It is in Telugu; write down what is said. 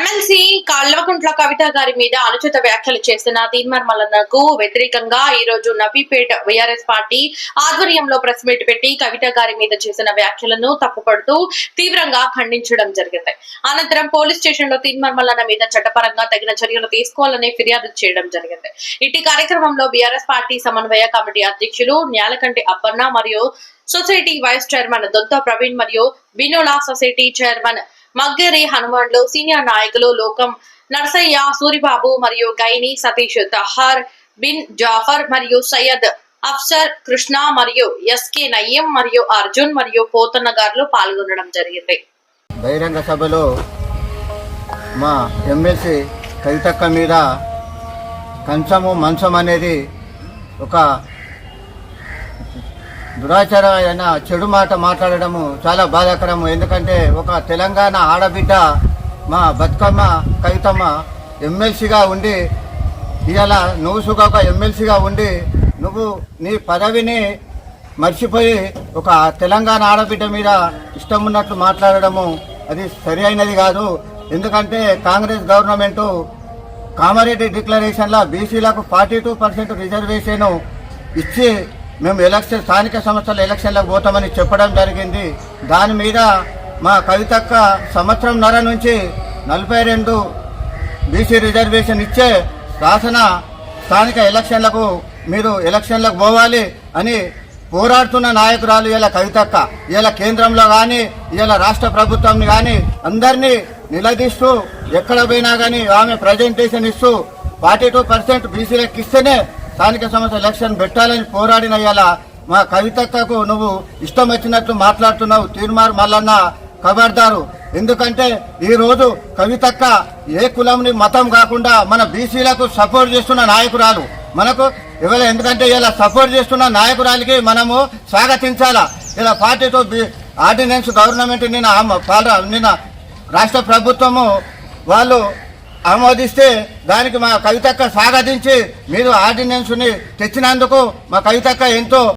ఎమ్మెల్సీ కల్వకుంట్ల కవిత గారి మీద అనుచిత వ్యాఖ్యలు చేసిన తీన్మర్మలకు వ్యతిరేకంగా ఈ రోజు నవీపేట వైఆర్ఎస్ పార్టీ ఆధ్వర్యంలో ప్రెస్ మీట్ పెట్టి కవిత గారి మీద చేసిన వ్యాఖ్యలను తప్పుపడుతూ తీవ్రంగా ఖండించడం జరిగింది. అనంతరం పోలీస్ స్టేషన్లో తీన్మర్మలన్న మీద చట్టపరంగా తగిన చర్యలు తీసుకోవాలని ఫిర్యాదు చేయడం జరిగింది. ఇటీ కార్యక్రమంలో బీఆర్ఎస్ పార్టీ సమన్వయ కమిటీ అధ్యక్షులు న్యాలకంటి అప్పన్న మరియు society vice chairman Donta Praveen మరియు Binola society chairman Maggari Hanumanlu senior నాయకులు లోకం నర్సయ్య సూరిబాబు మరియు గైని సతీష్ తహార్ బిన్ జాఫర్ మరియు సయ్యద్ అఫ్సర్ కృష్ణ మరియు ఎస్కే నయ్యం మరియు అర్జున్ మరియు పోతన్న గారు పాల్గొనడం జరిగింది. బహిరంగ సభలో మా ఎమ్మెల్సీ కవితక్క మీద కంచము మంచం అనేది ఒక దురాచారమైన చెడు మాట మాట్లాడడము చాలా బాధాకరము. ఎందుకంటే ఒక తెలంగాణ ఆడబిడ్డ మా బతుకమ్మ కవితమ్మ ఎమ్మెల్సీగా ఉండి ఇవాళ నువ్వు సుగా ఒక ఎమ్మెల్సీగా ఉండి నువ్వు నీ పదవిని మర్చిపోయి ఒక తెలంగాణ ఆడబిడ్డ మీద ఇష్టం ఉన్నట్లు మాట్లాడడము అది సరి అయినది కాదు. ఎందుకంటే కాంగ్రెస్ గవర్నమెంటు కామారెడ్డి డిక్లరేషన్లో బీసీలకు ఫార్టీ టూ పర్సెంట్ రిజర్వేషన్ ఇచ్చి మేము ఎలక్షన్ స్థానిక సంస్థల ఎలక్షన్లకు పోతామని చెప్పడం జరిగింది. దాని మీద మా కవితక్క సంవత్సరంన్నర నుంచి నలభై రెండు బీసీ రిజర్వేషన్ ఇచ్చే శాసన స్థానిక ఎలక్షన్లకు మీరు ఎలక్షన్లకు పోవాలి అని పోరాడుతున్న నాయకురాలు ఇలా కవితక్క. ఇలా కేంద్రంలో కానీ ఇలా రాష్ట్ర ప్రభుత్వం కానీ అందరినీ నిలదీస్తూ ఎక్కడ పోయినా కానీ ఆమె ప్రజెంటేషన్ ఇస్తూ ఫార్టీ టూ పర్సెంట్ బీసీలకు ఇస్తేనే స్థానిక సంస్థ ఎలక్షన్ పెట్టాలని పోరాడిన ఇలా మా కవితక్కకు నువ్వు ఇష్టం వచ్చినట్లు మాట్లాడుతున్నావు తీర్మార్ మల్లన్న ఖబర్దారు ఎందుకంటే ఈరోజు కవితక్క ఏ కులంని మతం కాకుండా మన బీసీలకు సపోర్ట్ చేస్తున్న నాయకురాలు. మనకు ఇవాళ ఎందుకంటే ఇలా సపోర్ట్ చేస్తున్న నాయకురాలికి మనము స్వాగతించాలా? ఇలా పార్టీ టు ఆర్డినెన్స్ గవర్నమెంట్ నిన్న పాల- నిన్న రాష్ట్ర ప్రభుత్వము వాళ్ళు ఆమోదిస్తే దానికి మా కవితక్క స్వాగతించి మీరు ఆర్డినెన్స్ని తెచ్చినందుకు మా కవితక్క ఎంతో